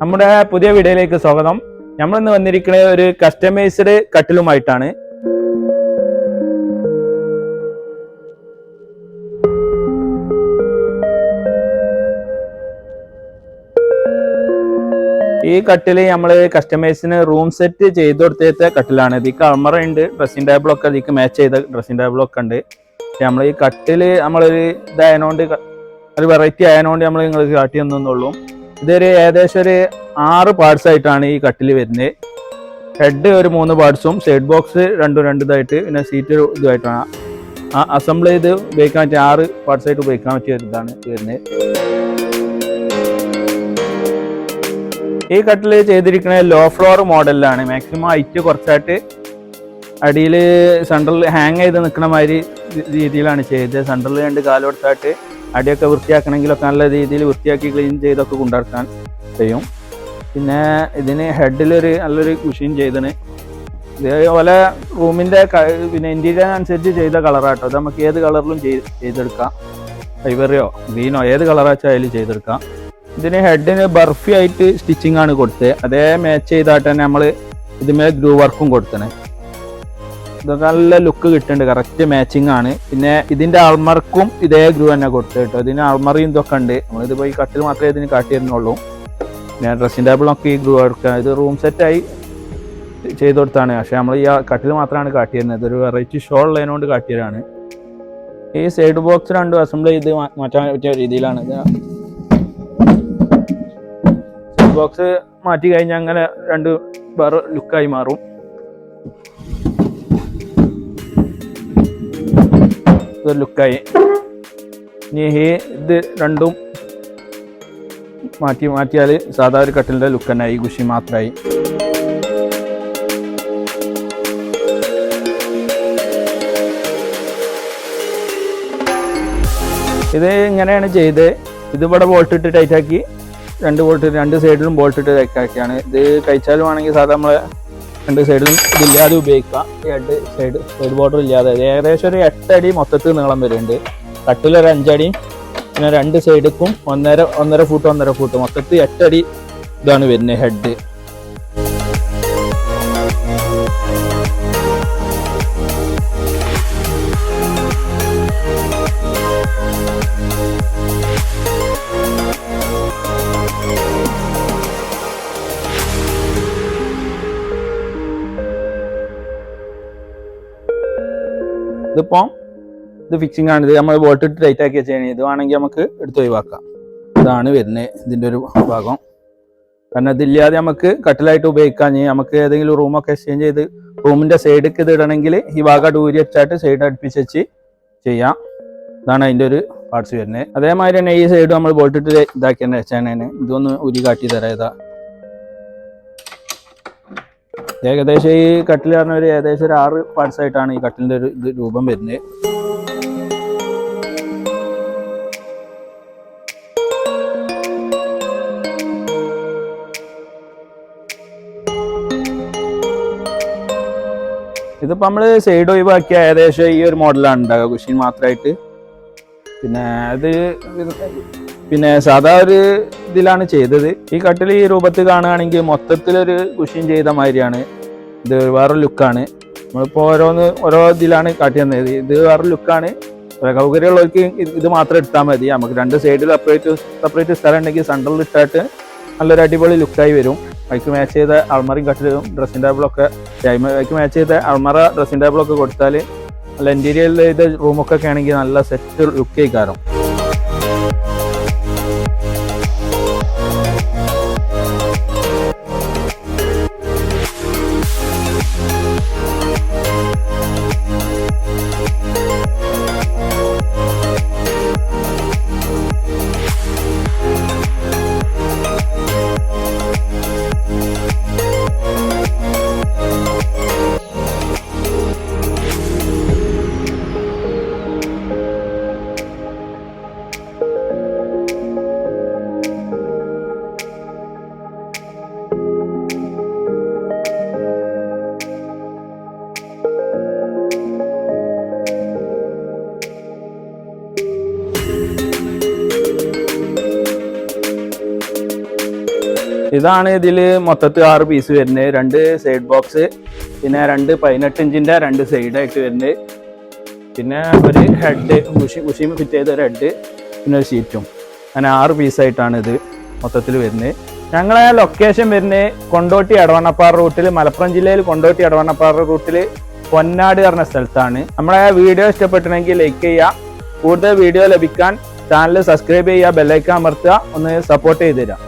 നമ്മുടെ പുതിയ വീഡിയോയിലേക്ക് സ്വാഗതം. നമ്മൾ ഇന്ന് വന്നിരിക്കുന്നത് ഒരു കസ്റ്റമൈസ്ഡ് കട്ടിലുമായിട്ടാണ്. ഈ കട്ടിൽ നമ്മൾ കസ്റ്റമൈസിന് റൂം സെറ്റ് ചെയ്ത് കൊടുത്തേത്തെ കട്ടിലാണ്. ഇതിക്ക് അമറ ഉണ്ട് ഡ്രസ്സിംഗ് ടേബിൾ ഒക്കെ ഇതിക്ക് മാച്ച് ചെയ്ത ഡ്രസ്സിംഗ് ടേബിൾ ഒക്കെ ഉണ്ട്. നമ്മൾ ഈ കട്ടിൽ നമ്മളൊരു ഇതായതുകൊണ്ട് ഒരു വെറൈറ്റി ആയതുകൊണ്ട് നമ്മൾ നിങ്ങൾ കാട്ടി തന്നുള്ളൂ ഇതൊരു ഏകദേശം ഒരു ആറ് പാർട്സ് ആയിട്ടാണ് ഈ കട്ടിൽ വരുന്നത്. ഹെഡ് ഒരു മൂന്ന് പാർട്സും സൈഡ് ബോക്സ് രണ്ടും രണ്ടിതായിട്ട് പിന്നെ സീറ്റ് ഇതുമായിട്ടാണ്. അസംബിൾ ചെയ്ത് ഉപയോഗിക്കാൻ പറ്റിയ ആറ് പാർട്സ് ആയിട്ട് ഉപയോഗിക്കാൻ പറ്റിയ ഇതാണ് വരുന്നത്. ഈ കട്ടിൽ ചെയ്തിരിക്കുന്നത് ലോ ഫ്ലോർ മോഡലിലാണ് മാക്സിമം ഹൈറ്റ് കുറച്ചായിട്ട് അടിയിൽ സെൻട്രൽ ഹാങ് ചെയ്ത് നിൽക്കുന്ന മാതിരി രീതിയിലാണ് ചെയ്തത്. സെൻട്രൽ രണ്ട് കാൽ കൊടുത്തായിട്ട് അടിയൊക്കെ വൃത്തിയാക്കണമെങ്കിലൊക്കെ നല്ല രീതിയിൽ വൃത്തിയാക്കി ക്ലീൻ ചെയ്തൊക്കെ കൊണ്ടിറക്കാൻ ചെയ്യും. പിന്നെ ഇതിന് ഹെഡിലൊരു നല്ലൊരു കുഷീൻ ചെയ്തിന്. ഇതേപോലെ റൂമിന്റെ പിന്നെ ഇന്റീരിയർ അനുസരിച്ച് ചെയ്ത കളറാട്ടോ അത് നമുക്ക് ഏത് കളറിലും ചെയ്തെടുക്കാം. ഫൈബറിയോ ഗ്രീനോ ഏത് കളറാച്ചായാലും ചെയ്തെടുക്കാം. ഇതിന് ഹെഡിന് ബർഫി ആയിട്ട് സ്റ്റിച്ചിങ് ആണ് കൊടുത്തത് അതേ മാച്ച് ചെയ്തായിട്ട് തന്നെ നമ്മൾ ഇതിന്മേൽ ഗ്രൂ വർക്കും കൊടുത്തത് ഇതൊക്കെ നല്ല ലുക്ക് കിട്ടുന്നുണ്ട്. കറക്റ്റ് മാച്ചിങ് ആണ്. പിന്നെ ഇതിന്റെ ആൾമർക്കും ഇതേ ഗ്രൂ തന്നെ കൊടുത്തു കേട്ടോ. ഇതിന് ആൾമറിയും ഇതൊക്കെ ഉണ്ട്. നമ്മളിത് പോയി കട്ടിൽ മാത്രമേ ഇതിന് കാട്ടിയിരുന്നുള്ളൂ. ഞാൻ ഡ്രസ്സിംഗ് ടേബിളൊക്കെ ഈ ഗ്രൂ എടുക്കുക ഇത് റൂം സെറ്റായി ചെയ്ത് കൊടുത്താണ്. പക്ഷെ നമ്മൾ ഈ കട്ടിൽ മാത്രമാണ് കാട്ടിയിരുന്നത്. ഒരു വെറൈറ്റി ഷോ ഉള്ളതിനോണ്ട് കാട്ടിയതാണ്. ഈ സൈഡ് ബോക്സ് രണ്ടും അസംബിൾ ചെയ്ത് മാറ്റാൻ പറ്റിയ രീതിയിലാണ്. ഇത്. സൈഡ് ബോക്സ് മാറ്റി കഴിഞ്ഞാൽ അങ്ങനെ രണ്ട് വേറെ ലുക്കായി മാറും. ലുക്കായി. ഇനി ഈ ഇത് രണ്ടും മാറ്റി മാറ്റിയാൽ സാധാ ഒരു കട്ടിലിന്റെ ലുക്ക് തന്നെ ഈ കുഷി മാത്രമായി ഇത് ഇങ്ങനെയാണ് ചെയ്ത്. ഇത് ഇവിടെ ബോൾട്ട് ഇട്ട് ടൈറ്റ് ആക്കി. രണ്ട് ബോൾട്ട് രണ്ട് സൈഡിലും ബോൾട്ട് ഇട്ട് ടൈറ്റ് ആക്കിയാണ്. ഇത് കഴിച്ചാലും ആണെങ്കിൽ സാധാരണ നമ്മളെ രണ്ട് സൈഡിലും ഇതില്ലാതെ ഉപയോഗിക്കാം. ഈ ഹെഡ് സൈഡ് സൈഡ് ബോർഡർ ഇല്ലാതെ. ഏകദേശം ഒരു എട്ടടി മൊത്തത്തിൽ നീളം വരുന്നുണ്ട്. കട്ടിലൊരു അഞ്ചടി പിന്നെ രണ്ട് സൈഡിക്കും ഒന്നര ഒന്നര ഫൂട്ട് ഒന്നര ഫുട്ട് മൊത്തത്തിൽ എട്ടടി ഇതാണ് വരുന്നത് ഹെഡ് ഇതിപ്പോൾ ഇത് ഫിക്സിംഗ് ആണ്. ഇത് നമ്മൾ ബോട്ട് ഇട്ട് ടൈറ്റ് ആക്കി വെച്ച് കഴിഞ്ഞാൽ ഇത് വേണമെങ്കിൽ നമുക്ക് എടുത്ത് ഒഴിവാക്കാം. ഇതാണ് വരുന്നത് ഇതിന്റെ ഒരു ഭാഗം. കാരണം ഇതില്ലാതെ നമുക്ക് കട്ടിലായിട്ട് ഉപയോഗിക്കാൻ നമുക്ക് ഏതെങ്കിലും റൂമൊക്കെ എക്സ്ചേഞ്ച് ചെയ്ത് റൂമിന്റെ സൈഡിലേക്ക് ഇത് ഇടണമെങ്കിൽ ഈ ഭാഗം ഡൂരി വെച്ചായിട്ട് സൈഡ് അടുപ്പിച്ച് വെച്ച് ചെയ്യാം. ഇതാണ് അതിന്റെ ഒരു പാർട്സ് വരുന്നത്. അതേമാതിരി തന്നെ ഈ സൈഡ് നമ്മൾ ബോട്ടിട്ട് ഇതാക്കി തന്നെ വെച്ചാണ് ഇതൊന്ന് ഉരി കാട്ടി തരാം. ഇതാ. ഏകദേശം ഈ കട്ടിൽ പറഞ്ഞ ഒരു ഏകദേശം ഒരു ആറ് പാർട്സ് ആയിട്ടാണ് ഈ കട്ടിലിന്റെ ഒരു ഇത് രൂപം വരുന്നത്. ഇതിപ്പോൾ നമ്മൾ സൈഡ് ഒഴിവാക്കിയ ഏകദേശം ഈ ഒരു മോഡലാണ് ഉണ്ടാകുക കുഷീൻ മാത്രമായിട്ട് പിന്നെ അത് പിന്നെ സാധാ ഒരു ഇതിലാണ് ചെയ്തത്. ഈ കട്ടിൽ ഈ രൂപത്തിൽ കാണുകയാണെങ്കിൽ മൊത്തത്തിലൊരു കുഷ്യൻ ചെയ്ത മാതിരിയാണ്. ഇത് വേറെ ലുക്കാണ്. നമ്മളിപ്പോൾ ഓരോന്ന് ഓരോ ഇതിലാണ് കാട്ടി തന്നത്. ഇത് വേറെ ലുക്കാണ്. സൗകര്യമുള്ളവർക്ക് ഇത് മാത്രം എടുത്താൽ മതി. നമുക്ക് രണ്ട് സൈഡിൽ സെപ്പറേറ്റ് സെപ്പറേറ്റ് സ്ഥലം ഉണ്ടെങ്കിൽ സെൻട്രൽ ഇട്ടിട്ട് നല്ലൊരു അടിപൊളി ലുക്കായി വരും. അതിക്ക് മാച്ച് ചെയ്ത അൾമറയും കട്ടിലും ഡ്രസ്സിംഗ് ടേബിളൊക്കെ അതിക്ക് മാച്ച് ചെയ്ത അൾമറ ഡ്രസ്സിംഗ് ടേബിളൊക്കെ കൊടുത്താൽ നല്ല ഇന്റീരിയറിൽ ഇത് റൂമൊക്കെ ആണെങ്കിൽ നല്ല സെറ്റ് ലുക്ക് കാരണം ഇതാണ് ഇതിൽ മൊത്തത്തിൽ ആറ് പീസ് വരുന്നത്. രണ്ട് സൈഡ് ബോക്സ് പിന്നെ രണ്ട് പതിനെട്ട് ഇഞ്ചിന്റെ രണ്ട് സൈഡായിട്ട് വരുന്നത്. പിന്നെ ഒരു ഹെഡ് മുഷി മുഷി ഫിറ്റ് ചെയ്ത ഒരു ഹെഡ് പിന്നെ ഒരു ഷീറ്റും അങ്ങനെ ആറ് പീസായിട്ടാണ് ഇത് മൊത്തത്തിൽ വരുന്നത്. ഞങ്ങളെ ലൊക്കേഷൻ വരുന്നത് കൊണ്ടോട്ടി എടവണ്ണപ്പാറ റൂട്ടിൽ മലപ്പുറം ജില്ലയിൽ കൊണ്ടോട്ടി എടവണ്ണപ്പാറ റൂട്ടിൽ പൊന്നാട് പറഞ്ഞ സ്ഥലത്താണ്. നമ്മളെ വീഡിയോ ഇഷ്ടപ്പെട്ടിട്ടുണ്ടെങ്കിൽ ലൈക്ക് ചെയ്യുക. കൂടുതൽ വീഡിയോ ലഭിക്കാൻ ചാനൽ സബ്സ്ക്രൈബ് ചെയ്യുക ബെല്ലൈക്കൻ അമർത്തുക ഒന്ന് സപ്പോർട്ട് ചെയ്ത് തരാം